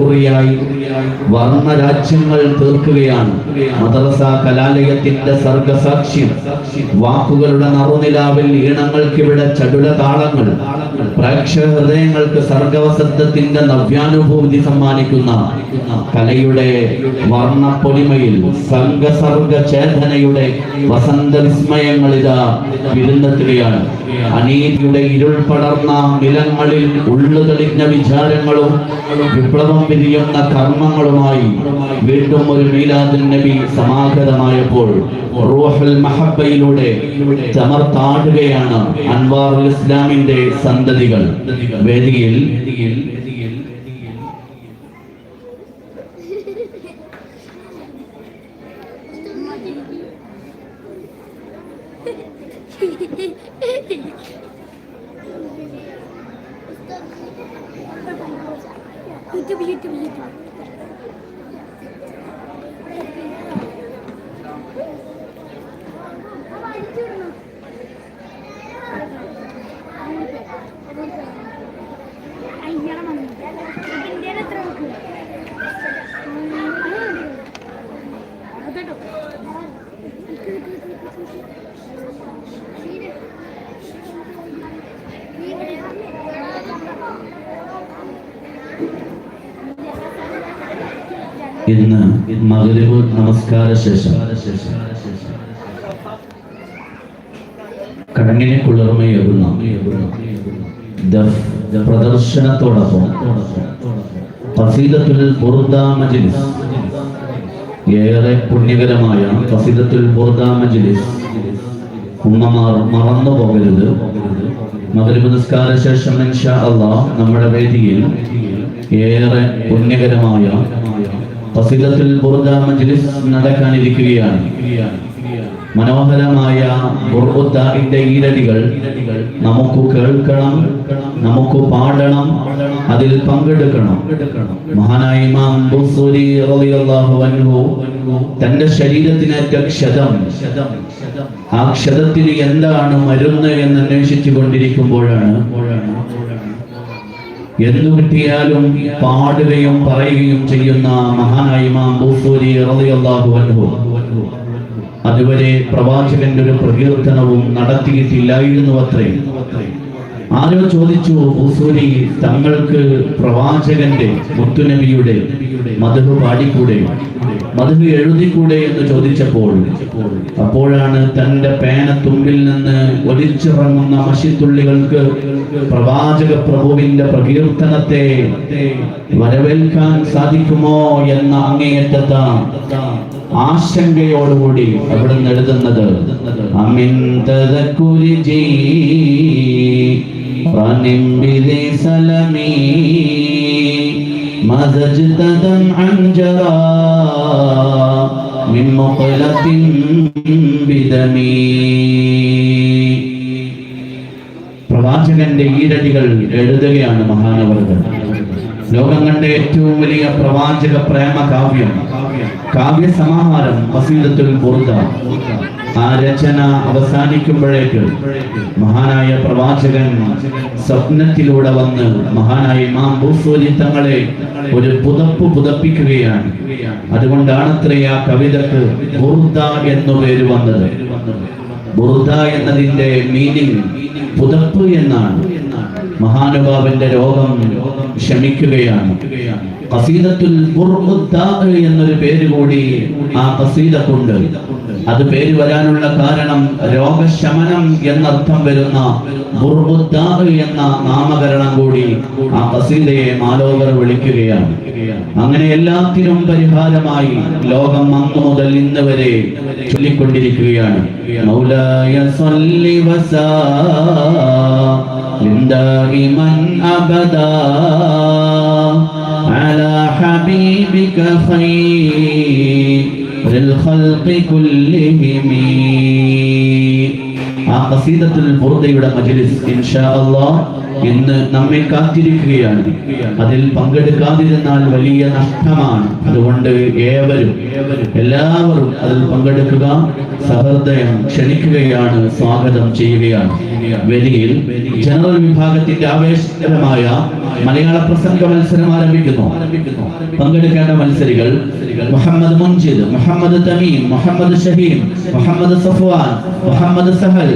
വർഷക്കുറിയായി വർണ രാജ്യങ്ങൾ തീർക്കുകയാണ്. മദ്രസ കലാലയത്തിന്റെ സർഗസാക്ഷ്യം. വാക്കുകളുടെ നറുനിലാവിൽ ഈണങ്ങൾക്കിവിടെ ചടുല താളങ്ങൾ പ്രേക്ഷക ഹൃദയങ്ങൾക്ക് സർഗവസന്തത്തിന്റെ നവ്യാനുഭൂതി സമ്മാനിക്കുന്ന കലയുടെ വർണപ്പൊലിമയിൽ സംഘസർഗ ചേതനയുടെ വസന്ത വിസ്മയങ്ങൾ ഇതാ വിരുന്നെത്തുകയാണ്. അനീതിയുടെ ഇരുൾ പടർന്ന നിലങ്ങളിൽ ഉള്ളുതെളിഞ്ഞ വിചാരങ്ങളും വിപ്ലവം പിരിയുന്ന കർമ്മങ്ങളുമായി വീണ്ടും ഒരു മീലാദിൻ നബി സമാഗതമായപ്പോൾ റൂഹുൽ മഹബയിലൂടെ ചമർത്താടുകയാണ് അൻവാർ ഇസ്ലാമിന്റെ സന്തതികൾ. വേദിയിൽ YouTube, YouTube, യൂട്യൂബ്. ഇന്ന് മകരവ് നമസ്കാര ശേഷം കടങ്ങിനെ കുളിർമയേകുന്ന പ്രദർശനത്തോടൊപ്പം ഫസീലത്തുൽ ബുർദ മജ്ലിസ്. ഏറെ പുണ്യകരമായ ഫസീലത്തുൽ ബുർദ മജ്ലിസ്. ഉമ്മമാർ മറന്നു പോകരുത്. മകരവ് നിസ്കാര ശേഷം നമ്മുടെ വേദിയിൽ ഏറെ പുണ്യകരമായ ഫസീലത്തുൽ ബുർദ മജ്ലിസ് നടക്കാനിരിക്കുകയാണ്. മനോഹരമായ ബുർദാന്റെ ഈരടികൾ നമുക്ക് കേൾക്കണം നമുക്ക് പാടണം അതിൽ പങ്കെടുക്കണം. മഹാനായ ഇമാം ബുസൂരി റളിയല്ലാഹു അൻഹു തന്റെ ശരീരത്തിനേറ്റ ക്ഷതം ആ ക്ഷതത്തിന് എന്താണ് മരുന്ന് എന്ന് അന്വേഷിച്ചു കൊണ്ടിരിക്കുമ്പോഴാണ് എന്തു കിട്ടിയാലും പാടുകയും പറയുകയും ചെയ്യുന്ന മഹാനായ ഇമാം റളിയല്ലാഹു അൻഹു. അതുവരെ പ്രവാചകന്റെ ഒരു പ്രകീർത്തനവും നടത്തിയിട്ടില്ലായിരുന്നു അത്രയും ആരോ ചോദിച്ചു ബൂസൂരി തങ്ങൾക്ക് പ്രവാചകന്റെ മുത്തുനബിയുടെ മധു പാടിക്കൂടെ? മധു എഴുതിക്കൂടെ എന്ന് ചോദിച്ചപ്പോൾ അപ്പോഴാണ് തന്റെ പേന തുമ്പിൽ നിന്ന് ഒലിച്ചിറങ്ങുന്ന മഷിത്തുള്ളികൾക്ക് പ്രവാചക പ്രഭുവിന്റെ പ്രകീർത്തനത്തെ വരവേൽക്കാൻ സാധിക്കുമോ എന്ന അങ്ങേയറ്റത്ത ആശങ്കയോടുകൂടി അവിടെ നിന്ന് എഴുതുന്നത് ബിലി സലമി മസജ്ത دمعا جرى من مقلة بدمي؟ പ്രവാചകന്റെ ഈരടികൾ എഴുതുകയാണ് മഹാനവറുകൾ. ലോകം കണ്ട ഏറ്റവും വലിയ പ്രവാചക പ്രേമ കാവ്യം കാവ്യ സമാഹാരം ബുർദ. ആ രചന അവസാനിക്കുമ്പോഴേക്ക് മഹാനായ പ്രവാചകൻ സ്വപ്നത്തിലൂടെ വന്ന് മഹാനായ ഇമാം ബൂസൂരി തങ്ങളെ ഒരു പുതപ്പ് പുതപ്പിക്കുകയാണ്. അതുകൊണ്ടാണ് അത്രേ ആ കവിതക്ക് ബുർദ എന്നു പേര് വന്നത്. ബുർദ എന്നതിന്റെ മീനിങ് പുതപ്പ് എന്നാണ്. മഹാനുഭാവന്റെ രോഗം ശമിക്കുകയാണ്. കസീദത്തുൽ എന്നൊരു പേര് കൂടി ആ കസീദക്കുണ്ട് അത് പേര് വരാനുള്ള കാരണം രോഗശമനം എന്നർത്ഥം വരുന്ന എന്ന നാമകരണം കൂടി ആ കസീദയെ മാലോകർ വിളിക്കുകയാണ്. അങ്ങനെ എല്ലാത്തിനും പരിഹാരമായി ലോകം അന്ന് മുതൽ ഇന്ന് വരെ ചൊല്ലിക്കൊണ്ടിരിക്കുകയാണ്. മൗലായ സല്ലി വസാ അബദാ حبيبك خير الخلق كلهم ആ ഖസീദത്തുൽ ബുർദയുടെ മജ്ലിസ് ഇൻഷാ അല്ലാഹ് ഇന്ന് നമ്മെ കാത്തിരിക്കുകയാണ് അതിൽ പങ്കെടുക്കാതിരുന്നാൽ വലിയ നഷ്ടമാണ് അതുകൊണ്ട് ഏവരും എല്ലാവരും അതിൽ പങ്കെടുക്കുക സഹൃദയം ക്ഷണിക്കുകയാണ് സ്വാഗതം ചെയ്യുകയാണ് വെലിയിൽ ജനറൽ വിഭാഗത്തിന്റെ ആവേശകരമായ മലയാള പ്രസംഗ മത്സരം ആരംഭിക്കുന്നു. പങ്കെടുക്കേണ്ട മത്സരികൾ മുഹമ്മദ് മുൻജിദ് മുഹമ്മദ് തമീം മുഹമ്മദ് ഷഹീം മുഹമ്മദ് സഫ്വാൻ മുഹമ്മദ് സഹൽ